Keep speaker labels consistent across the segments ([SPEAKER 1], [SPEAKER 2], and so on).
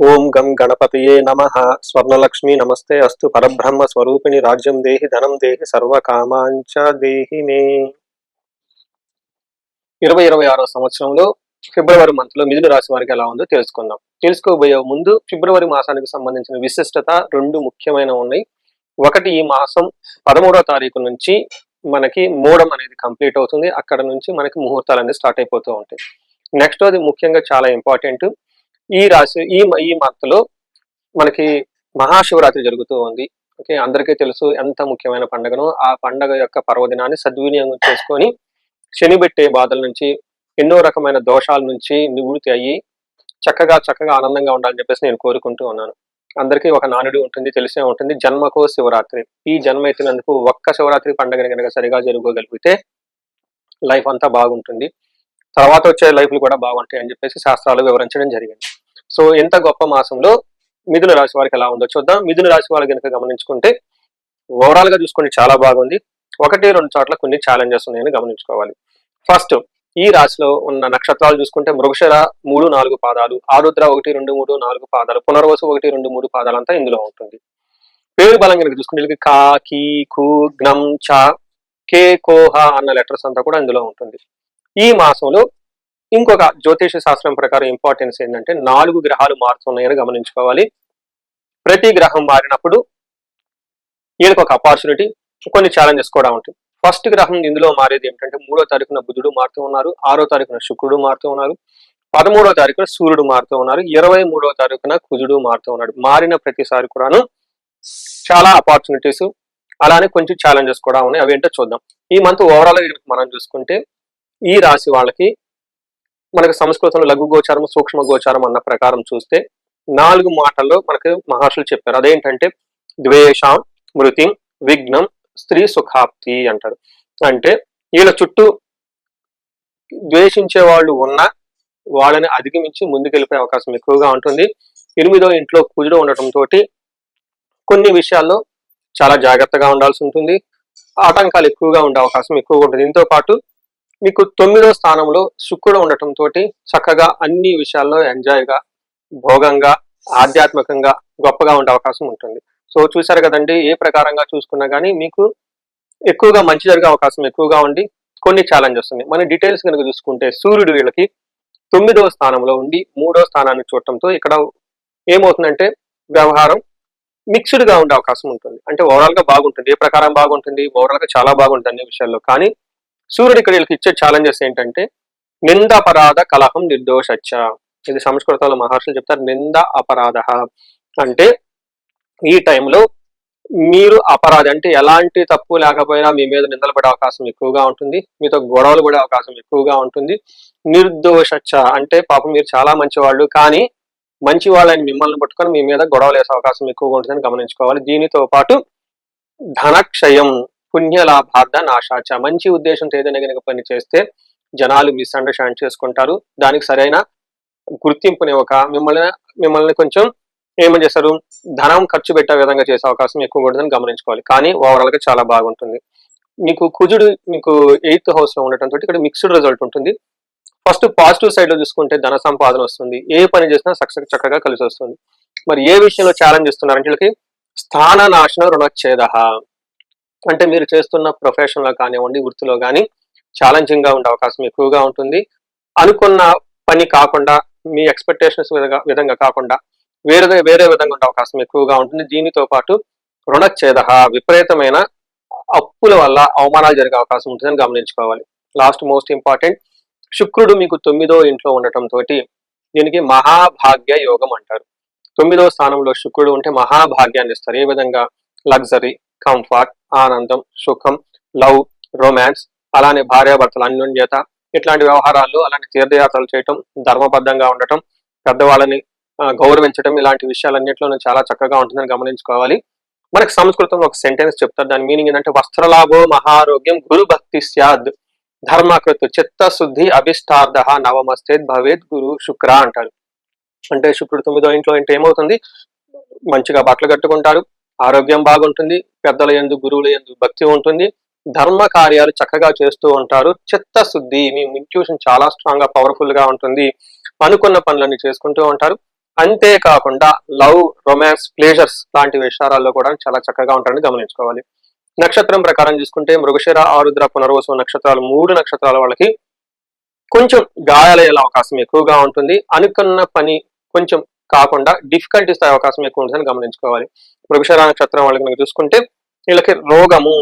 [SPEAKER 1] ఓం గం గణపతయే నమ. స్వర్ణలక్ష్మి నమస్తే అస్తు. పరబ్రహ్మ స్వరూపిణి రాజ్యం దేహి ధనం దేహి సర్వకామాంచ దేహి మే ఇరవై ఇరవై ఆరో సంవత్సరంలో ఫిబ్రవరి మంత్లో మిథున రాశి వారికి ఎలా ఉందో తెలుసుకుందాం. తెలుసుకోబోయే ముందు ఫిబ్రవరి మాసానికి సంబంధించిన విశిష్టత రెండు ముఖ్యమైన ఉన్నాయి. ఒకటి ఈ మాసం పదమూడవ తారీఖు నుంచి మనకి మూడం అనేది కంప్లీట్ అవుతుంది. అక్కడ నుంచి మనకి ముహూర్తాలు అనేది స్టార్ట్ అయిపోతూ ఉంటాయి. నెక్స్ట్ అది ముఖ్యంగా చాలా ఇంపార్టెంట్. ఈ రాశి ఈ ఈ మంత్లో మనకి మహాశివరాత్రి జరుగుతూ ఉంది. ఓకే అందరికీ తెలుసు ఎంత ముఖ్యమైన పండుగను ఆ పండుగ యొక్క పర్వదినాన్ని సద్వినియోగం చేసుకొని శని పెట్టే బాధల నుంచి ఎన్నో రకమైన దోషాల నుంచి నివృత్తి అయ్యి చక్కగా చక్కగా ఆనందంగా ఉండాలని చెప్పేసి నేను కోరుకుంటూ ఉన్నాను. అందరికీ ఒక నానుడి ఉంటుంది తెలిసే ఉంటుంది. జన్మకో శివరాత్రి. ఈ జన్మ ఎత్తినందుకు ఒక్క శివరాత్రి పండుగని కనుక సరిగా జరుపుకోగలిగితే లైఫ్ అంతా బాగుంటుంది. తర్వాత వచ్చే లైఫ్లు కూడా బాగుంటాయి అని చెప్పేసి శాస్త్రాలు వివరించడం జరిగింది. సో ఎంత గొప్ప మాసంలో మిథున రాశి వారికి ఎలా ఉందో చూద్దాం. మిథున రాశి వారు కనుక గమనించుకుంటే ఓవరాల్గా చూసుకుంటే చాలా బాగుంది. ఒకటి రెండు చోట్ల కొన్ని ఛాలెంజెస్ ఉన్నాయని గమనించుకోవాలి. ఫస్ట్ ఈ రాశిలో ఉన్న నక్షత్రాలు చూసుకుంటే మృగశర మూడు నాలుగు పాదాలు ఆరుద్ర ఒకటి రెండు మూడు నాలుగు పాదాలు పునర్వసు ఒకటి రెండు మూడు పాదాలు అంతా ఇందులో ఉంటుంది. పేరు బలం కనుక చూసుకుంటే వీళ్ళకి కా కీ కు గ్నం చ కే కోహ అన్న లెటర్స్ అంతా కూడా ఇందులో ఉంటుంది. ఈ మాసంలో ఇంకొక జ్యోతిష శాస్త్రం ప్రకారం ఇంపార్టెన్స్ ఏంటంటే నాలుగు గ్రహాలు మారుతున్నాయని గమనించుకోవాలి. ప్రతి గ్రహం మారినప్పుడు వీళ్ళకి ఒక అపార్చునిటీ కొన్ని ఛాలెంజెస్ కూడా ఉంటాయి. ఫస్ట్ గ్రహం ఇందులో మారేది ఏమిటంటే మూడో తారీఖున బుధుడు మారుతూ ఉన్నారు ఆరో తారీఖున శుక్రుడు మారుతూ ఉన్నారు పదమూడో తారీఖున సూర్యుడు మారుతూ ఉన్నారు ఇరవై మూడో తారీఖున కుజుడు మారుతూ ఉన్నాడు. మారిన ప్రతిసారి కూడాను చాలా ఆపర్చునిటీస్ అలానే కొంచెం ఛాలెంజెస్ కూడా ఉన్నాయి. అవి ఏంటో చూద్దాం. ఈ మంత్ ఓవరాల్ మనం చూసుకుంటే ఈ రాశి వాళ్ళకి మనకు సంస్కృతంలో లఘు గోచారం సూక్ష్మ గోచారం అన్న ప్రకారం చూస్తే నాలుగు మాటల్లో మనకు మహర్షులు చెప్పారు. అదేంటంటే ద్వేషం మృతి విఘ్నం స్త్రీ సుఖాప్తి అంటారు అంటే వీళ్ళ చుట్టూ ద్వేషించే వాళ్ళు ఉన్నా వాళ్ళని అధిగమించి ముందుకెళ్ళిపోయే అవకాశం ఎక్కువగా ఉంటుంది. ఎనిమిదో ఇంట్లో కుజుడు ఉండటం తోటి కొన్ని విషయాల్లో చాలా జాగ్రత్తగా ఉండాల్సి ఉంటుంది. ఆటంకాలు ఎక్కువగా ఉండే అవకాశం ఎక్కువగా ఉంటుంది. దీంతో పాటు మీకు తొమ్మిదో స్థానంలో శుక్రుడు ఉండటంతో చక్కగా అన్ని విషయాల్లో ఎంజాయ్గా భోగంగా ఆధ్యాత్మికంగా గొప్పగా ఉండే అవకాశం ఉంటుంది. సో చూసారు కదండి ఏ ప్రకారంగా చూసుకున్నా కానీ మీకు ఎక్కువగా మంచి జరిగే అవకాశం ఎక్కువగా ఉండి కొన్ని ఛాలెంజెస్ ఉన్నాయి మన డీటెయిల్స్ కనుక చూసుకుంటే సూర్యుడు వీళ్ళకి తొమ్మిదవ స్థానంలో ఉండి మూడో స్థానాన్ని చూడటంతో ఇక్కడ ఏమవుతుందంటే వ్యవహారం మిక్స్డ్గా ఉండే అవకాశం ఉంటుంది. అంటే ఓవరాల్గా బాగుంటుంది ఏ ప్రకారం బాగుంటుంది ఓవరాల్గా చాలా బాగుంటుంది అన్ని విషయాల్లో. కానీ సూర్యుడు ఇక్కడ వీళ్ళకి ఇచ్చే ఛాలెంజెస్ ఏంటంటే నింద అపరాధ కలహం నిర్దోషచ్చ. ఇది సంస్కృతంలో మహర్షులు చెప్తారు నింద అపరాధ. అంటే ఈ టైంలో మీరు అపరాధి అంటే ఎలాంటి తప్పు లేకపోయినా మీ మీద నిందలు పడే అవకాశం ఎక్కువగా ఉంటుంది మీతో గొడవలు పడే అవకాశం ఎక్కువగా ఉంటుంది. నిర్దోషచ్చ అంటే పాపం మీరు చాలా మంచివాళ్ళు కానీ మంచి వాళ్ళని మిమ్మల్ని పట్టుకొని మీ మీద గొడవలు వేసే అవకాశం ఎక్కువగా ఉంటుందని గమనించుకోవాలి. దీనితో పాటు ధనక్షయం. పుణ్యలాభార్థ నాశాచ. మంచి ఉద్దేశంతో ఏదైనా కనుక పని చేస్తే జనాలు మిస్అండర్స్టాండ్ చేసుకుంటారు. దానికి సరైన గుర్తింపుని ఒక మిమ్మల్ని మిమ్మల్ని కొంచెం ఏమని చేస్తారు? ధనం ఖర్చు పెట్టే విధంగా చేసే అవకాశం ఎక్కువ ఉంటుందని గమనించుకోవాలి. కానీ ఓవరాల్గా చాలా బాగుంటుంది. మీకు కుజుడు మీకు ఎయిత్ హౌస్లో తోటి ఇక్కడ మిక్స్డ్ రిజల్ట్ ఉంటుంది. ఫస్ట్ పాజిటివ్ సైడ్లో చూసుకుంటే ధన సంపాదన వస్తుంది. ఏ పని చేసినా సక్సెస్ చక్కగా కలిసి వస్తుంది. మరి ఏ విషయంలో ఛాలెంజ్ ఇస్తున్నారంటే వీళ్ళకి స్థాన నాశన రుణచ్ఛేద అంటే మీరు చేస్తున్న ప్రొఫెషన్లో కానివ్వండి వృత్తిలో కానీ ఛాలెంజింగ్గా ఉండే అవకాశం ఎక్కువగా ఉంటుంది. అనుకున్న పని కాకుండా మీ ఎక్స్పెక్టేషన్స్ విధంగా కాకుండా వేరే వేరే విధంగా ఉండే అవకాశం ఎక్కువగా ఉంటుంది. దీనితో పాటు రుణఛేద విపరీతమైన అప్పుల వల్ల అవమానాలు జరిగే అవకాశం ఉంటుందని గమనించుకోవాలి. లాస్ట్ మోస్ట్ ఇంపార్టెంట్ శుక్రుడు మీకు తొమ్మిదో ఇంట్లో ఉండటం తోటి దీనికి మహాభాగ్య యోగం అంటారు. తొమ్మిదో స్థానంలో శుక్రుడు ఉంటే మహాభాగ్యాన్ని ఇస్తారు. ఏ విధంగా? లగ్జరీ కంఫర్ట్ ఆనందం సుఖం లవ్ రొమాన్స్ అలానే భార్యాభర్తల అన్యోన్యత ఇట్లాంటి వ్యవహారాలు అలాంటి తీర్థయాత్రలు చేయటం ధర్మబద్ధంగా ఉండటం పెద్దవాళ్ళని గౌరవించడం ఇలాంటి విషయాలన్నింటిలోనూ చాలా చక్కగా ఉంటుందని గమనించుకోవాలి. మనకి సంస్కృతంలో ఒక సెంటెన్స్ చెప్తారు. దాని మీనింగ్ ఏంటంటే వస్త్రలాభో మహారోగ్యం గురు భక్తి సద్ ధర్మకృతు చిత్తశుద్ధి అభిష్టార్థ నవమస్తేద్ భవేద్ గురు శుక్ర అంటారు. అంటే శుక్రుడు తొమ్మిదో ఇంట్లో అంటే ఏమవుతుంది? మంచిగా బట్టలు కట్టుకుంటారు. ఆరోగ్యం బాగుంటుంది పెద్దల ఎందు గురువుల ఎందు భక్తి ఉంటుంది ధర్మ కార్యాలు చక్కగా చేస్తూ ఉంటారు. చిత్తశుద్ధి మీ ఇంట్యూషన్ చాలా స్ట్రాంగ్గా పవర్ఫుల్గా ఉంటుంది. అనుకున్న పనులన్నీ చేసుకుంటూ ఉంటారు. అంతేకాకుండా లవ్ రొమాన్స్ ప్లేజర్స్ లాంటి విషయాల్లో కూడా చాలా చక్కగా ఉంటారని గమనించుకోవాలి. నక్షత్రం ప్రకారం చూసుకుంటే మృగశిర ఆరుద్ర పునర్వసు నక్షత్రాలు మూడు నక్షత్రాల వాళ్ళకి కొంచెం గాయాలయ్యే అవకాశం ఎక్కువగా ఉంటుంది. అనుకున్న పని కొంచెం కాకుండా డిఫికల్టీస్ అయ్యే అవకాశం ఎక్కువ ఉంటుందని గమనించుకోవాలి మృగశిర నక్షత్రం వాళ్ళకి మనకి చూసుకుంటే వీళ్ళకి రోగము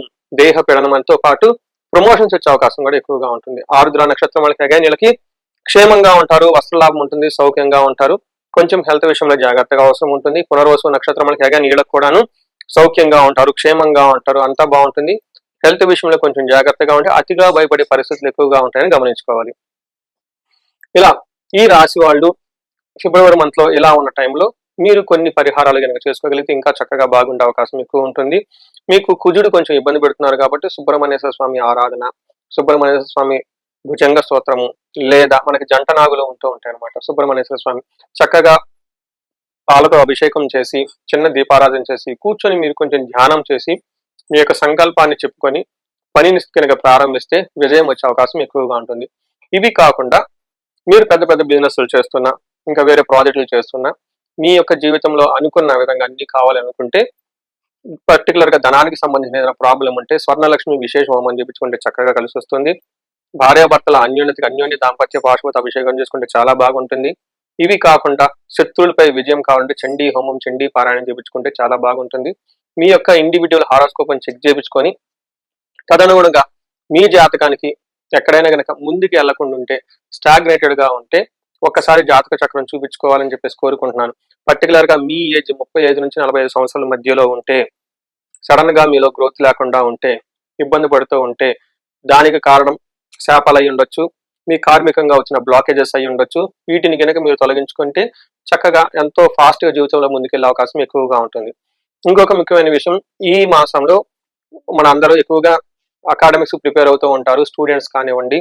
[SPEAKER 1] దేహ పీడనంతో పాటు ప్రమోషన్స్ వచ్చే అవకాశం కూడా ఎక్కువగా ఉంటుంది. ఆరుద్ర నక్షత్రం వాళ్ళకి అగైన్ వీళ్ళకి క్షేమంగా ఉంటారు వస్త్రలాభం ఉంటుంది సౌఖ్యంగా ఉంటారు. కొంచెం హెల్త్ విషయంలో జాగ్రత్తగా అవసరం ఉంటుంది. పునర్వసు నక్షత్రం వాళ్ళకి అగైన్ వీళ్ళకి కూడాను సౌఖ్యంగా ఉంటారు క్షేమంగా ఉంటారు అంతా బాగుంటుంది. హెల్త్ విషయంలో కొంచెం జాగ్రత్తగా ఉంటే అతిగా భయపడే పరిస్థితులు ఎక్కువగా ఉంటాయని గమనించుకోవాలి. ఇలా ఈ రాశి వాళ్ళు ఫిబ్రవరి మంత్లో ఇలా ఉన్న టైంలో మీరు కొన్ని పరిహారాలు కనుక చేసుకోగలిగితే ఇంకా చక్కగా బాగుండే అవకాశం ఎక్కువ ఉంటుంది. మీకు కుజుడు కొంచెం ఇబ్బంది పెడుతున్నారు కాబట్టి సుబ్రహ్మణ్యేశ్వర స్వామి ఆరాధన సుబ్రహ్మణ్యేశ్వర స్వామి భుజంగ స్తోత్రము లేదా మనకి జంట నాగులు ఉంటూ ఉంటాయి అనమాట సుబ్రహ్మణ్యేశ్వర స్వామి చక్కగా పాలతో అభిషేకం చేసి చిన్న దీపారాధన చేసి కూర్చొని మీరు కొంచెం ధ్యానం చేసి మీ యొక్క సంకల్పాన్ని చెప్పుకొని పనిని కనుక ప్రారంభిస్తే విజయం వచ్చే అవకాశం ఎక్కువగా ఉంటుంది. ఇవి కాకుండా మీరు పెద్ద పెద్ద బిజినెస్లు చేస్తున్నా ఇంకా వేరే ప్రాజెక్టులు చేస్తున్నా. మీ యొక్క జీవితంలో అనుకున్న విధంగా అన్ని కావాలనుకుంటే పర్టికులర్గా ధనానికి సంబంధించిన ఏదైనా ప్రాబ్లం ఉంటే స్వర్ణలక్ష్మి విశేష హోమం చెప్పించుకుంటే చక్కగా కలిసి వస్తుంది. భార్యాభర్తల అన్యోన్యతకి అన్యోన్య దాంపత్య పాశ్వత అభిషేకం చేసుకుంటే చాలా బాగుంటుంది. ఇవి కాకుండా శత్రువులపై విజయం కావాలంటే చండీ హోమం చండీ పారాయణం చేపించుకుంటే చాలా బాగుంటుంది. మీ యొక్క ఇండివిజువల్ హారోస్కోప్ అని చెక్ చేయించుకొని తదనుగుణంగా మీ జాతకానికి ఎక్కడైనా గనక ముందుకు వెళ్ళకుండా ఉంటే స్టాగ్నేటెడ్గా ఉంటే ఒక్కసారి జాతక చక్రం చూపించుకోవాలని చెప్పేసి కోరుకుంటున్నాను. పర్టికులర్గా మీ ఏజ్ ముప్పై ఐదు నుంచి నలభై ఐదు సంవత్సరాల మధ్యలో ఉంటే సడన్గా మీలో గ్రోత్ లేకుండా ఉంటే ఇబ్బంది పడుతూ ఉంటే దానికి కారణం శాపాలు అయి ఉండొచ్చు మీ కార్మికంగా వచ్చిన బ్లాకేజెస్ అయి ఉండొచ్చు వీటిని కనుక మీరు తొలగించుకుంటే చక్కగా ఎంతో ఫాస్ట్గా జీవితంలో ముందుకెళ్ళే అవకాశం ఎక్కువగా ఉంటుంది. ఇంకొక ముఖ్యమైన విషయం ఈ మాసంలో మన అందరూ ఎక్కువగా అకాడమిక్స్ ప్రిపేర్ అవుతూ ఉంటారు స్టూడెంట్స్ కానివ్వండి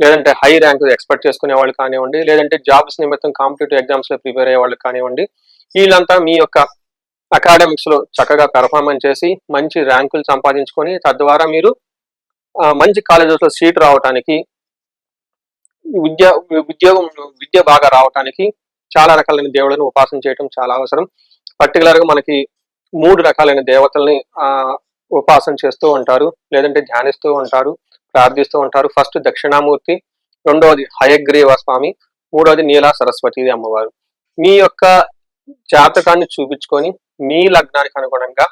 [SPEAKER 1] లేదంటే హై ర్యాంక్ ఎక్స్పెక్ట్ చేసుకునే వాళ్ళు కానివ్వండి లేదంటే జాబ్స్ నిమిత్తం కాంపిటేటివ్ ఎగ్జామ్స్లో ప్రిపేర్ అయ్యే వాళ్ళు కానివ్వండి వీళ్ళంతా మీ యొక్క అకాడమిక్స్లో చక్కగా పెర్ఫార్మెన్స్ చేసి మంచి ర్యాంకులు సంపాదించుకొని తద్వారా మీరు మంచి కాలేజెస్లో సీట్ రావడానికి విద్య ఉద్యోగం విద్య బాగా రావడానికి చాలా రకాలైన దేవుళ్ళని ఉపాసన చేయడం చాలా అవసరం. పర్టికులర్గా మనకి మూడు రకాలైన దేవతల్ని ఆ ఉపాసన చేస్తూ ఉంటారు లేదంటే ధ్యానిస్తూ ఉంటారు. ప్రార్థిస్తూ ఉంటారు. ఫస్ట్ దక్షిణామూర్తి రెండవది హయగ్రీవ స్వామి మూడవది నీలా సరస్వతి అమ్మవారు. మీ యొక్క జాతకాన్ని చూపించుకొని మీ లగ్నానికి అనుగుణంగా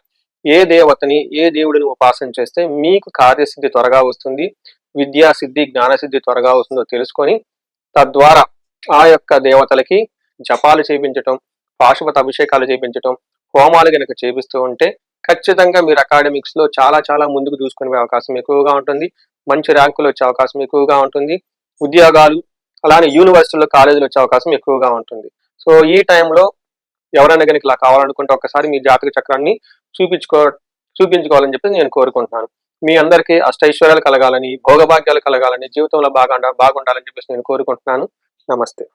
[SPEAKER 1] ఏ దేవతని ఏ దేవుడిని ఉపాసన చేస్తే మీకు కార్యసిద్ధి త్వరగా వస్తుంది విద్యా సిద్ధి జ్ఞానసిద్ధి త్వరగా వస్తుందో తెలుసుకొని తద్వారా ఆ యొక్క దేవతలకి జపాలు చేపించటం పాశుపత అభిషేకాలు చేపించటం హోమాలు కనుక చేపిస్తూ ఉంటే ఖచ్చితంగా మీరు అకాడమిక్స్లో చాలా చాలా ముందుకు చూసుకునే అవకాశం ఎక్కువగా ఉంటుంది. మంచి ర్యాంకులు వచ్చే అవకాశం ఎక్కువగా ఉంటుంది. ఉద్యోగాలు అలానే యూనివర్సిటీలో కాలేజీలు వచ్చే అవకాశం ఎక్కువగా ఉంటుంది. సో ఈ టైంలో ఎవరైనా కనుక ఇలా కావాలనుకుంటే ఒకసారి మీ జాతక చక్రాన్ని చూపించుకో చూపించుకోవాలని చెప్పి నేను కోరుకుంటున్నాను. మీ అందరికీ అష్టైశ్వర్యాలు కలగాలని భోగభాగ్యాలు కలగాలని జీవితంలో బాగా బాగుండాలని చెప్పేసి నేను కోరుకుంటున్నాను. నమస్తే.